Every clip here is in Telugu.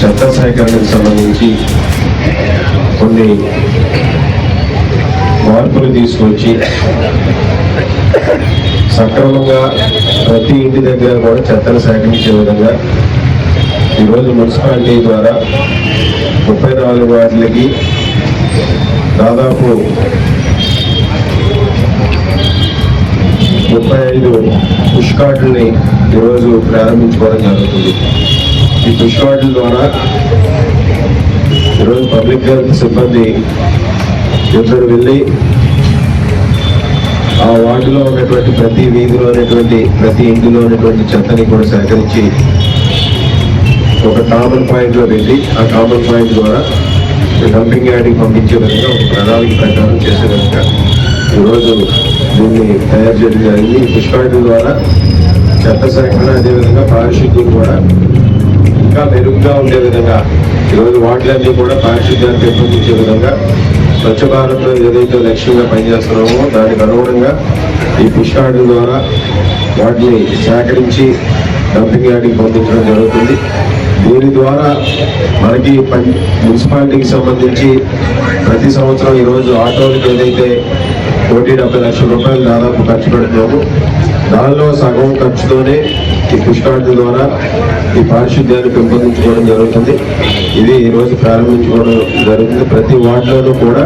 చెత్త సేకరణకు సంబంధించి కొన్ని మార్పులు తీసుకొచ్చి సక్రమంగా ప్రతి ఇంటి దగ్గర కూడా చెత్తను సేకరించే విధంగా ఈరోజు మున్సిపాలిటీ ద్వారా ముప్పై నాలుగు వార్డులకి దాదాపు ముప్పై ఐదు పుష్కార్డుల్ని ఈరోజు ప్రారంభించుకోవడం జరుగుతుంది. ఈ పుష్ కార్డుల ద్వారా ఈరోజు పబ్లిక్ హెల్త్ సిబ్బంది ఇద్దరు వెళ్ళి ఆ వార్డులో ఉన్నటువంటి ప్రతి వీధిలో ఉన్నటువంటి ప్రతి ఇంటిలో ఉన్నటువంటి చెత్తని కూడా సేకరించి ఒక కామన్ పాయింట్లో వెళ్ళి పెట్టి ఆ కామన్ పాయింట్ ద్వారా డంపింగ్ యార్డ్కి పంపించే విధంగా ఒక ప్రణాళిక ప్రకారం చేసే విధంగా ఈరోజు దీన్ని తయారు చేయడం జరిగింది. ఈ పుష్పార్డు ద్వారా చెత్త సేకరణ అదేవిధంగా పారిశుద్ధ్యం కూడా ఇంకా మెరుగ్గా ఉండే విధంగా ఈరోజు వాటిలన్నీ కూడా పారిశుద్ధ్యాన్ని పెంపొందించే విధంగా స్వచ్ఛ భారత్లో ఏదైతే లక్ష్యంగా పనిచేస్తున్నామో దానికి అనుగుణంగా ఈ పుష్కార్డు ద్వారా వాటిని సేకరించి డంపింగ్ యార్డ్కి పంపించడం జరుగుతుంది. దీని ద్వారా మనకి పం- మున్సిపాలిటీకి సంబంధించి ప్రతి సంవత్సరం ఈరోజు ఆటోలకు ఏదైతే కోటి డెబ్బై లక్షల రూపాయలు దాదాపు ఖర్చు పెడుతున్నాము దానిలో సగం ఖర్చుతోనే ఈ పుష్కార్డుల ద్వారా ఈ పారిశుద్ధ్యాన్ని పెంపొందించుకోవడం జరుగుతుంది. ఇది ఈరోజు ప్రారంభించుకోవడం జరుగుతుంది. ప్రతి వార్డులోనూ కూడా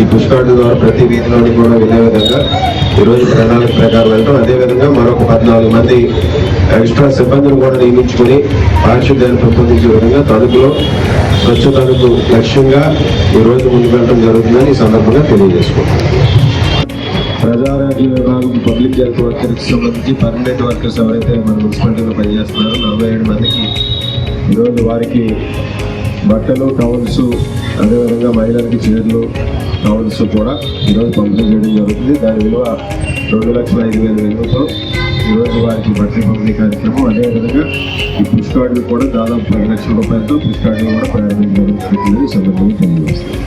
ఈ పుష్కార్డుల ద్వారా ప్రతి వీధిలోని కూడా వెళ్ళే విధంగా ఈరోజు ప్రణాళిక ప్రకారం వెళ్తాం. అదేవిధంగా మరొక పద్నాలుగు మంది ఎక్స్ట్రా సిబ్బందిని కూడా నియమించుకొని పారిశుద్ధ్యాన్ని పెంపొందించే విధంగా తదుపులో స్వచ్ఛ లక్ష్యంగా ఈరోజు ముందుకెళ్ళడం జరుగుతుందని ఈ సందర్భంగా తెలియజేసుకుంటాం ప్రజారాజ్య విభాగం పబ్లిక్ హెల్త్ వర్కర్కి సంబంధించి పర్మనెంట్ వర్కర్స్ ఎవరైతే మన మున్సిపాలిటీలో పనిచేస్తున్నారో నలభై ఏడు మందికి ఈరోజు వారికి బట్టలు టవల్స్ అదేవిధంగా మహిళలకి చీరలు టవల్స్ కూడా ఈరోజు పంపిణీ చేయడం జరుగుతుంది. దాని విలువ రెండు లక్షల ఐదు వేల విలువతో ఈరోజు వారికి బట్టల పంపిణీ కార్యక్రమం. అదేవిధంగా ఈ పుష్కార్డులు కూడా దాదాపు పది లక్షల రూపాయలతో పుష్కార్డులు కూడా ప్రయాణం జరుగుతుంది. సందర్భంగా తెలియజేస్తుంది